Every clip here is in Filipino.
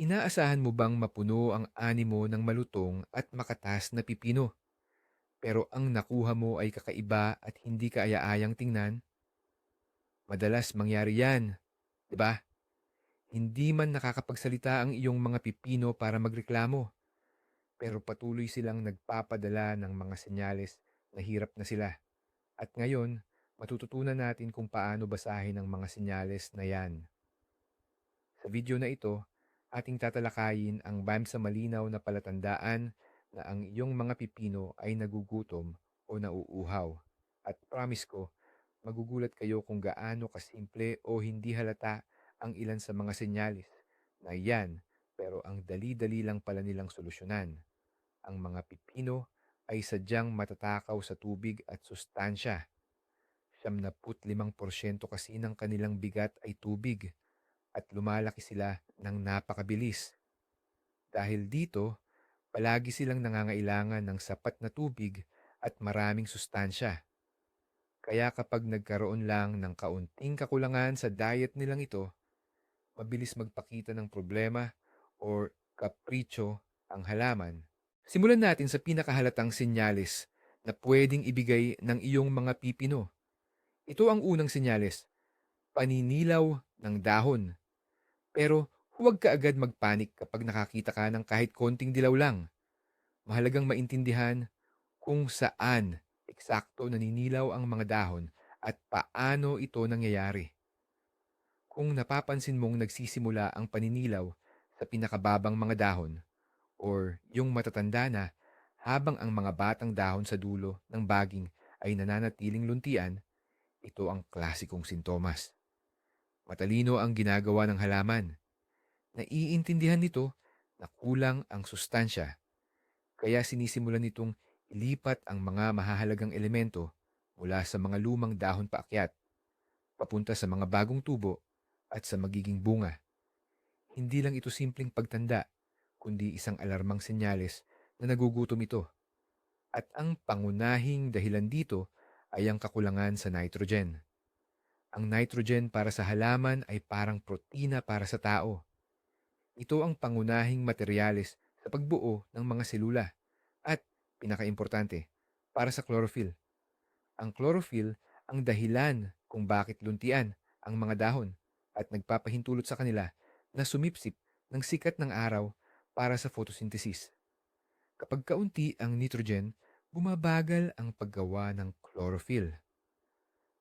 Inaasahan mo bang mapuno ang ani mo ng malutong at makatas na pipino, pero ang nakuha mo ay kakaiba at hindi kaaya-ayang tingnan? Madalas mangyari yan, di ba? Hindi man nakakapagsalita ang iyong mga pipino para magreklamo, pero patuloy silang nagpapadala ng mga senyales na hirap na sila. At ngayon, matututunan natin kung paano basahin ang mga senyales na yan. Sa video na ito, ating tatalakayin ang BAM sa malinaw na palatandaan na ang iyong mga pipino ay nagugutom o nauuhaw. At promise ko, magugulat kayo kung gaano kasimple o hindi halata ang ilan sa mga senyalis na yan pero ang dali-dali lang pala nilang solusyonan. Ang mga pipino ay sadyang matatakaw sa tubig at sustansya. 75% kasi ng kanilang bigat ay tubig at lumalaki sila ng napakabilis. Dahil dito, palagi silang nangangailangan ng sapat na tubig at maraming sustansya. Kaya kapag nagkaroon lang ng kaunting kakulangan sa diet nilang ito, mabilis magpakita ng problema or kapritsyo ang halaman. Simulan natin sa pinakahalatang sinyalis na pwedeng ibigay ng iyong mga pipino. Ito ang unang sinyalis, paninilaw ng dahon. Pero huwag ka agad magpanik kapag nakakita ka ng kahit konting dilaw lang. Mahalagang maintindihan kung saan eksakto naninilaw ang mga dahon at paano ito nangyayari. Kung napapansin mong nagsisimula ang paninilaw sa pinakababang mga dahon or yung matatanda na habang ang mga batang dahon sa dulo ng baging ay nananatiling luntian, ito ang klasikong sintomas. Matalino ang ginagawa ng halaman. Naiintindihan nito na kulang ang sustansya. Kaya sinisimulan nitong ilipat ang mga mahahalagang elemento mula sa mga lumang dahon paakyat, papunta sa mga bagong tubo at sa magiging bunga. Hindi lang ito simpleng pagtanda, kundi isang alarmang senyales na nagugutom ito. At ang pangunahing dahilan dito ay ang kakulangan sa nitrogen. Ang nitrogen para sa halaman ay parang protina para sa tao. Ito ang pangunahing materyales sa pagbuo ng mga selula at, pinakaimportante, para sa chlorophyll. Ang chlorophyll ang dahilan kung bakit luntian ang mga dahon at nagpapahintulot sa kanila na sumipsip ng sikat ng araw para sa photosynthesis. Kapag kaunti ang nitrogen, bumabagal ang paggawa ng chlorophyll.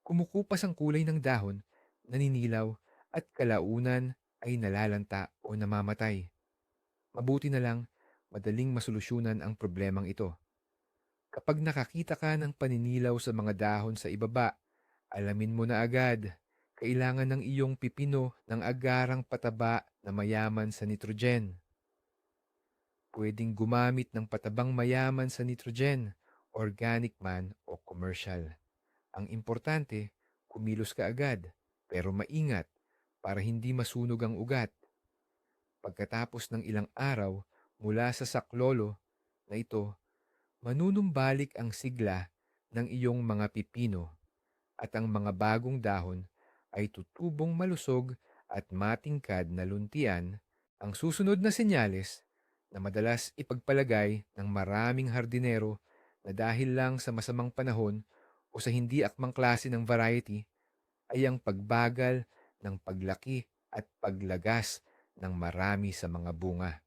Kumukupas ang kulay ng dahon, naninilaw at kalaunan ay nalalanta o namamatay. Mabuti na lang, madaling masolusyonan ang problemang ito. Kapag nakakita ka ng paninilaw sa mga dahon sa ibaba, alamin mo na agad, kailangan ng iyong pipino ng agarang pataba na mayaman sa nitrogen. Pwedeng gumamit ng patabang mayaman sa nitrogen, organic man o commercial. Ang importante, kumilos ka agad, pero maingat para hindi masunog ang ugat. Pagkatapos ng ilang araw mula sa saklolo na ito, manunumbalik ang sigla ng iyong mga pipino at ang mga bagong dahon ay tutubong malusog at matingkad na luntian ang susunod na senyales na madalas ipagpalagay ng maraming hardinero na dahil lang sa masamang panahon o sa hindi akmang klase ng variety ay ang pagbagal ng paglaki at paglagas ng marami sa mga bunga.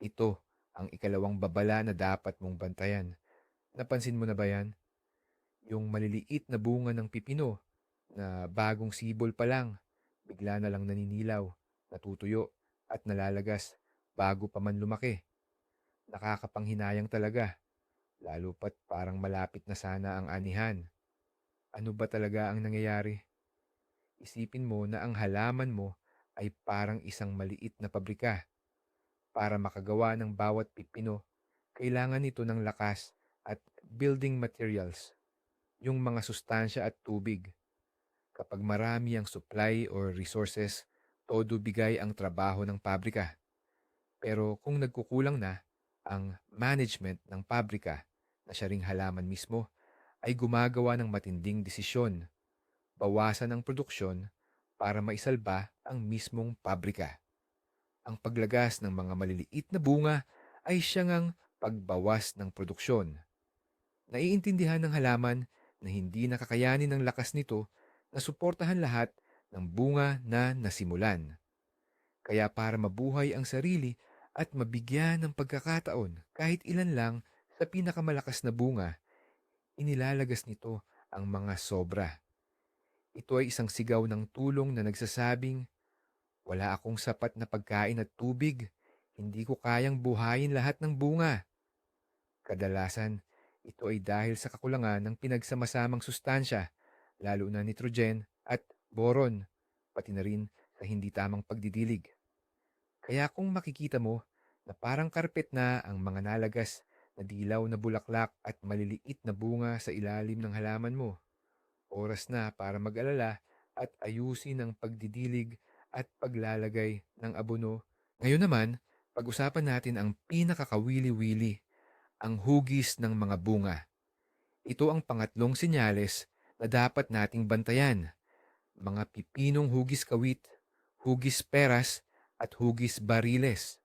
Ito ang ikalawang babala na dapat mong bantayan. Napansin mo na ba yan? Yung maliliit na bunga ng pipino na bagong sibol pa lang, bigla na lang naninilaw, natutuyo at nalalagas bago pa man lumaki. Nakakapanghinayang talaga lalo pat parang malapit na sana ang anihan. Ano ba talaga ang nangyayari? Isipin mo na ang halaman mo ay parang isang maliit na pabrika. Para makagawa ng bawat pipino, kailangan nito ng lakas at building materials, yung mga sustansya at tubig. Kapag marami ang supply or resources, todo bigay ang trabaho ng pabrika. Pero kung nagkukulang na, ang management ng pabrika na siya ring halaman mismo ay gumagawa ng matinding desisyon. Bawasan ang produksyon para maisalba ang mismong pabrika. Ang paglagas ng mga maliliit na bunga ay siyang ang pagbawas ng produksyon. Naiintindihan ng halaman na hindi nakakayanin ng lakas nito na suportahan lahat ng bunga na nasimulan. Kaya para mabuhay ang sarili at mabigyan ng pagkakataon kahit ilan lang sa pinakamalakas na bunga, inilalagas nito ang mga sobra. Ito ay isang sigaw ng tulong na nagsasabing, wala akong sapat na pagkain at tubig, hindi ko kayang buhayin lahat ng bunga. Kadalasan, ito ay dahil sa kakulangan ng pinagsamasamang sustansya, lalo na nitrogen at boron, pati na rin sa hindi tamang pagdidilig. Kaya kung makikita mo na parang karpet na ang mga nalagas na dilaw na bulaklak at maliliit na bunga sa ilalim ng halaman mo, oras na para mag-alala at ayusin ang pagdidilig at paglalagay ng abono. Ngayon naman, pag-usapan natin ang pinakakawili-wili, ang hugis ng mga bunga. Ito ang pangatlong senyales na dapat nating bantayan. Mga pipinong hugis kawit, hugis peras, at hugis bariles.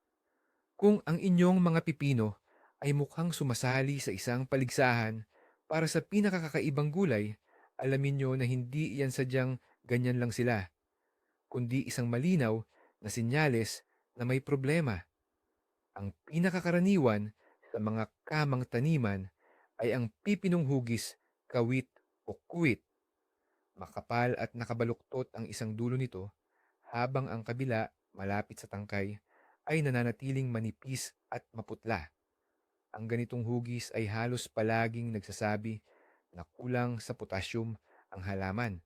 Kung ang inyong mga pipino ay mukhang sumasali sa isang paligsahan para sa pinakakakaibang gulay, alamin nyo na hindi iyan sadyang ganyan lang sila, kundi isang malinaw na sinyales na may problema. Ang pinakakaraniwan sa mga kamang taniman ay ang pipinong hugis, kawit o kuwit. Makapal at nakabaluktot ang isang dulo nito, habang ang kabila, malapit sa tangkay, ay nananatiling manipis at maputla. Ang ganitong hugis ay halos palaging nagsasabi na kulang sa potasyum ang halaman.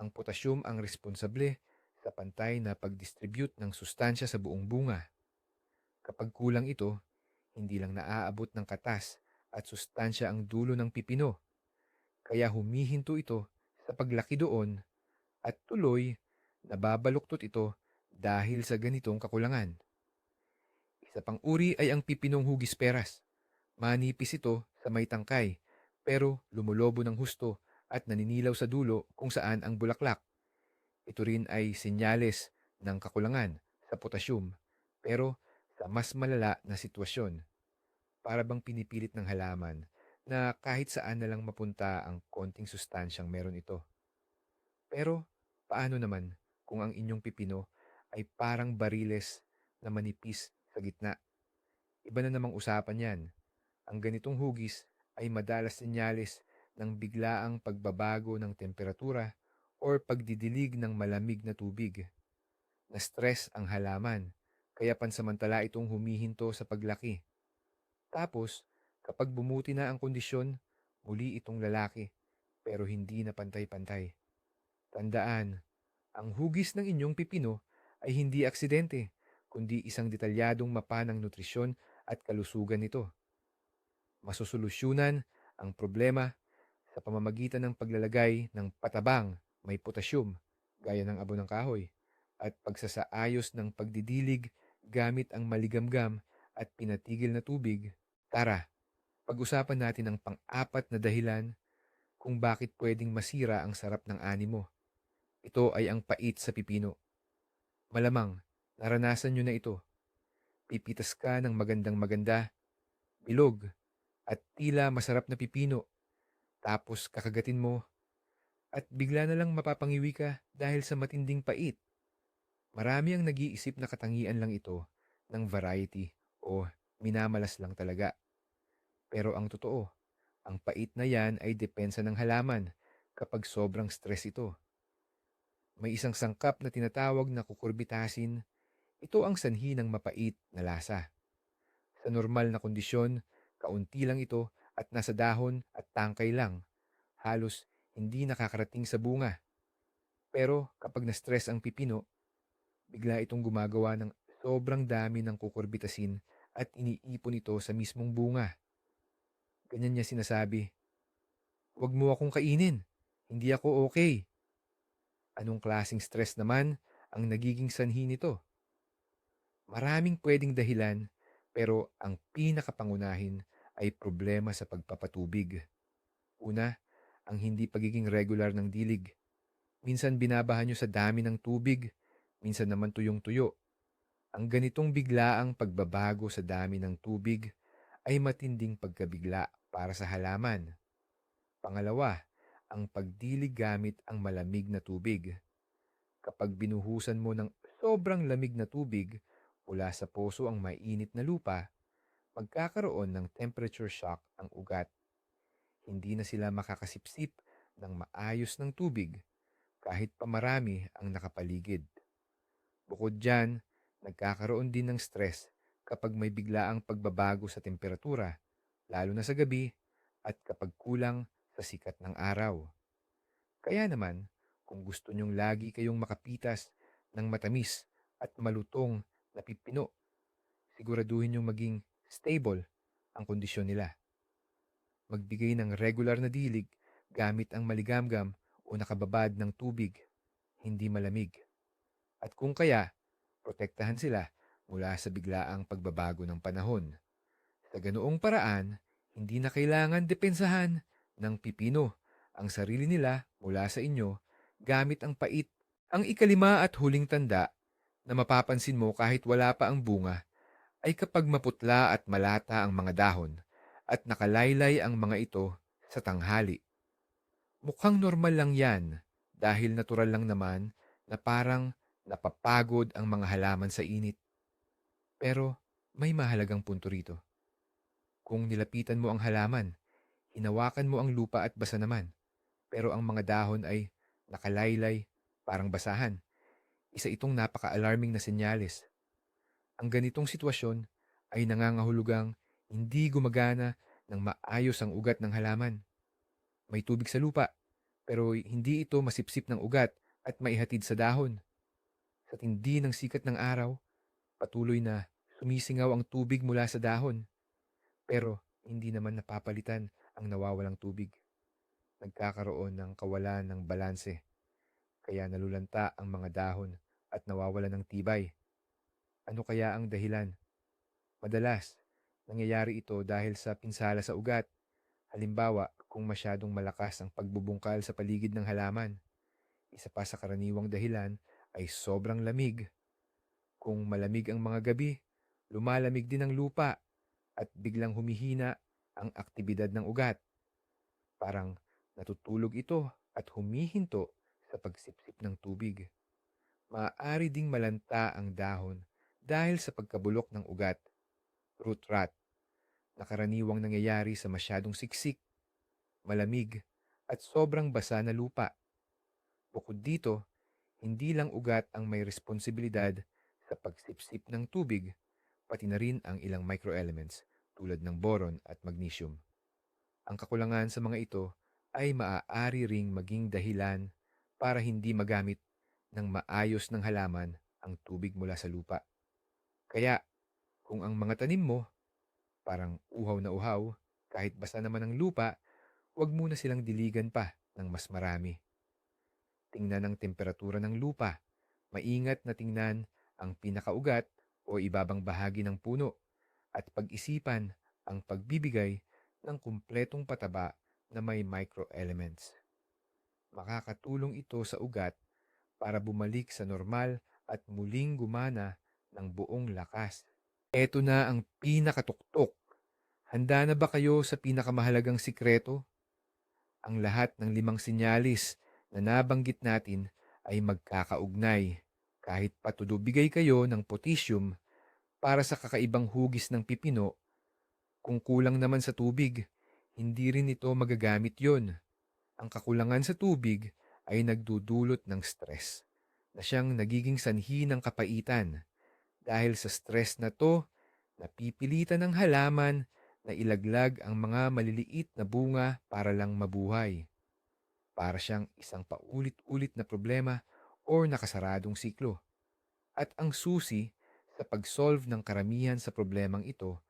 Ang potasyum ang responsable sa pantay na pag-distribute ng sustansya sa buong bunga. Kapag kulang ito, hindi lang naaabot ng katas at sustansya ang dulo ng pipino. Kaya humihinto ito sa paglaki doon at tuloy nababaluktot ito dahil sa ganitong kakulangan. Isa pang uri ay ang pipinong hugis peras. Manipis ito sa may tangkay pero lumulobo ng husto at naninilaw sa dulo kung saan ang bulaklak. Ito rin ay senyales ng kakulangan sa potasyum pero sa mas malala na sitwasyon. Para bang pinipilit ng halaman na kahit saan na lang mapunta ang konting sustansyang meron ito. Pero paano naman kung ang inyong pipino ay parang bariles na manipis sa gitna? Iba na namang usapan yan. Ang ganitong hugis ay madalas senyales ng biglaang pagbabago ng temperatura or pagdidilig ng malamig na tubig. Na-stress ang halaman, kaya pansamantala itong humihinto sa paglaki. Tapos, kapag bumuti na ang kondisyon, muli itong lalaki, pero hindi na pantay-pantay. Tandaan, ang hugis ng inyong pipino ay hindi aksidente, kundi isang detalyadong mapa ng nutrisyon at kalusugan nito. Masosolusyunan ang problema sa pamamagitan ng paglalagay ng patabang may potasyum, gaya ng abo ng kahoy, at pagsasaayos ng pagdidilig gamit ang maligamgam at pinatigil na tubig. Tara, pag-usapan natin ang pang-apat na dahilan kung bakit pwedeng masira ang sarap ng animo. Ito ay ang pait sa pipino. Malamang, naranasan nyo na ito. Pipitas ka ng magandang maganda, bilog, at tila masarap na pipino. Tapos kakagatin mo at bigla na lang mapapangiwi ka dahil sa matinding pait. Marami ang nag-iisip na katangian lang ito ng variety o minamalas lang talaga. Pero ang totoo, ang pait na yan ay depensa ng halaman kapag sobrang stress ito. May isang sangkap na tinatawag na kukurbitasin. Ito ang sanhi ng mapait na lasa. Sa normal na kondisyon, kaunti lang ito at nasa dahon at tangkay lang. Halos hindi nakakarating sa bunga. Pero kapag na-stress ang pipino, bigla itong gumagawa ng sobrang dami ng kukurbitasin at iniipon ito sa mismong bunga. Ganyan niya sinasabi, Huwag mo akong kainin. Hindi ako okay. Anong klasing stress naman ang nagiging sanhi nito? Maraming pwedeng dahilan pero ang pinakapangunahin ay problema sa pagpapatubig. Una, ang hindi pagiging regular ng dilig. Minsan binabahan nyo sa dami ng tubig, minsan naman tuyong-tuyo. Ang ganitong biglaang pagbabago sa dami ng tubig ay matinding pagkabigla para sa halaman. Pangalawa, ang pagdilig gamit ang malamig na tubig. Kapag binuhusan mo ng sobrang lamig na tubig mula sa poso ang mainit na lupa, magkakaroon ng temperature shock ang ugat. Hindi na sila makakasipsip ng maayos ng tubig kahit pa marami ang nakapaligid. Bukod dyan, nagkakaroon din ng stress kapag may biglaang pagbabago sa temperatura, lalo na sa gabi at kapag kulang sa sikat ng araw. Kaya naman, kung gusto nyong lagi kayong makapitas ng matamis at malutong na pipino, siguraduhin nyong maging stable ang kondisyon nila. Magbigay ng regular na dilig gamit ang maligamgam o nakababad ng tubig, hindi malamig. At kung kaya, protektahan sila mula sa biglaang pagbabago ng panahon. Sa ganoong paraan, hindi na kailangan depensahan ng pipino ang sarili nila mula sa inyo gamit ang pait. Ang ikalima at huling tanda na mapapansin mo kahit wala pa ang bunga ay kapag maputla at malata ang mga dahon at nakalaylay ang mga ito sa tanghali. Mukhang normal lang yan dahil natural lang naman na parang napapagod ang mga halaman sa init. Pero may mahalagang punto rito. Kung nilapitan mo ang halaman, hinawakan mo ang lupa at basa naman, pero ang mga dahon ay nakalaylay, parang basahan. Isa itong napaka-alarming na senyales. Ang ganitong sitwasyon ay nangangahulugang hindi gumagana ng maayos ang ugat ng halaman. May tubig sa lupa, pero hindi ito masipsip ng ugat at maihatid sa dahon. Sa tindi ng sikat ng araw, patuloy na sumisingaw ang tubig mula sa dahon. Pero hindi naman napapalitan ang nawawalang tubig. Nagkakaroon ng kawalan ng balanse, kaya nalulanta ang mga dahon at nawawalan ng tibay. Ano kaya ang dahilan? Madalas, nangyayari ito dahil sa pinsala sa ugat. Halimbawa, kung masyadong malakas ang pagbubungkal sa paligid ng halaman. Isa pa sa karaniwang dahilan ay sobrang lamig. Kung malamig ang mga gabi, lumalamig din ang lupa at biglang humihina ang aktibidad ng ugat. Parang natutulog ito at humihinto sa pagsipsip ng tubig. Maaari ding malanta ang dahon dahil sa pagkabulok ng ugat, root rot, na karaniwang nangyayari sa masyadong siksik, malamig, at sobrang basa na lupa. Bukod dito, hindi lang ugat ang may responsibilidad sa pagsipsip ng tubig, pati na rin ang ilang microelements tulad ng boron at magnesium. Ang kakulangan sa mga ito ay maaari ring maging dahilan para hindi magamit ng maayos ng halaman ang tubig mula sa lupa. Kaya, kung ang mga tanim mo, parang uhaw na uhaw, kahit basa naman ang lupa, huwag muna silang diligan pa ng mas marami. Tingnan ang temperatura ng lupa. Maingat na tingnan ang pinakaugat o ibabang bahagi ng puno at pag-isipan ang pagbibigay ng kumpletong pataba na may microelements. Makakatulong ito sa ugat para bumalik sa normal at muling gumana ng buong lakas. Ito na ang pinakatuktok. Handa na ba kayo sa pinakamahalagang sikreto? Ang lahat ng limang sinyalis na nabanggit natin ay magkakaugnay kahit patulubigay kayo ng potassium para sa kakaibang hugis ng pipino. Kung kulang naman sa tubig, hindi rin ito magagamit yon. Ang kakulangan sa tubig ay nagdudulot ng stress na siyang nagiging sanhi ng kapaitan. Dahil sa stress na to, napipilitan ng halaman na ilaglag ang mga maliliit na bunga para lang mabuhay. Para siyang isang paulit-ulit na problema o nakasaradong siklo. At ang susi sa pag-solve ng karamihan sa problemang ito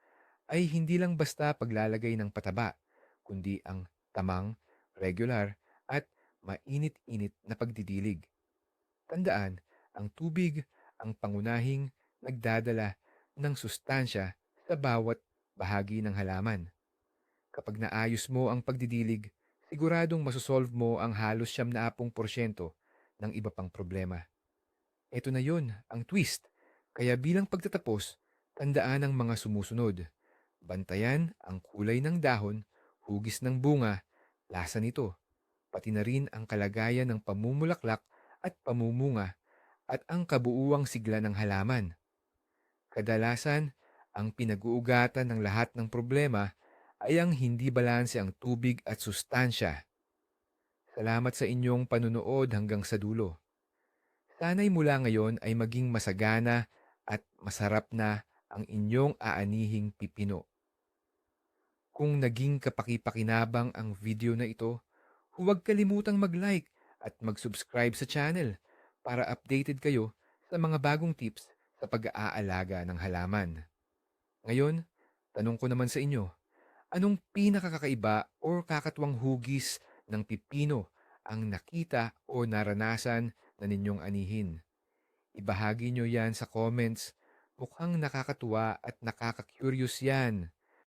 ay hindi lang basta paglalagay ng pataba, kundi ang tamang, regular, mainit-init na pagdidilig. Tandaan, ang tubig ang pangunahing nagdadala ng sustansya sa bawat bahagi ng halaman. Kapag naayos mo ang pagdidilig, siguradong masosolve mo ang halos siyam na apong porsyento ng iba pang problema. Ito na yun, ang twist. Kaya bilang pagtatapos, tandaan ang mga sumusunod. Bantayan ang kulay ng dahon, hugis ng bunga, lasa nito, pati na rin ang kalagayan ng pamumulaklak at pamumunga at ang kabuuang sigla ng halaman. Kadalasan, ang pinag-uugatan ng lahat ng problema ay ang hindi balanse ang tubig at sustansya. Salamat sa inyong panunood hanggang sa dulo. Sana'y mula ngayon ay maging masagana at masarap na ang inyong aanihing pipino. Kung naging kapaki-pakinabang ang video na ito, huwag kalimutang mag-like at mag-subscribe sa channel para updated kayo sa mga bagong tips sa pag-aalaga ng halaman. Ngayon, tanong ko naman sa inyo, anong pinakakakaiba o kakatwang hugis ng pipino ang nakita o naranasan na ninyong anihin? Ibahagi nyo yan sa comments. Mukhang nakakatuwa at nakaka-curious yan.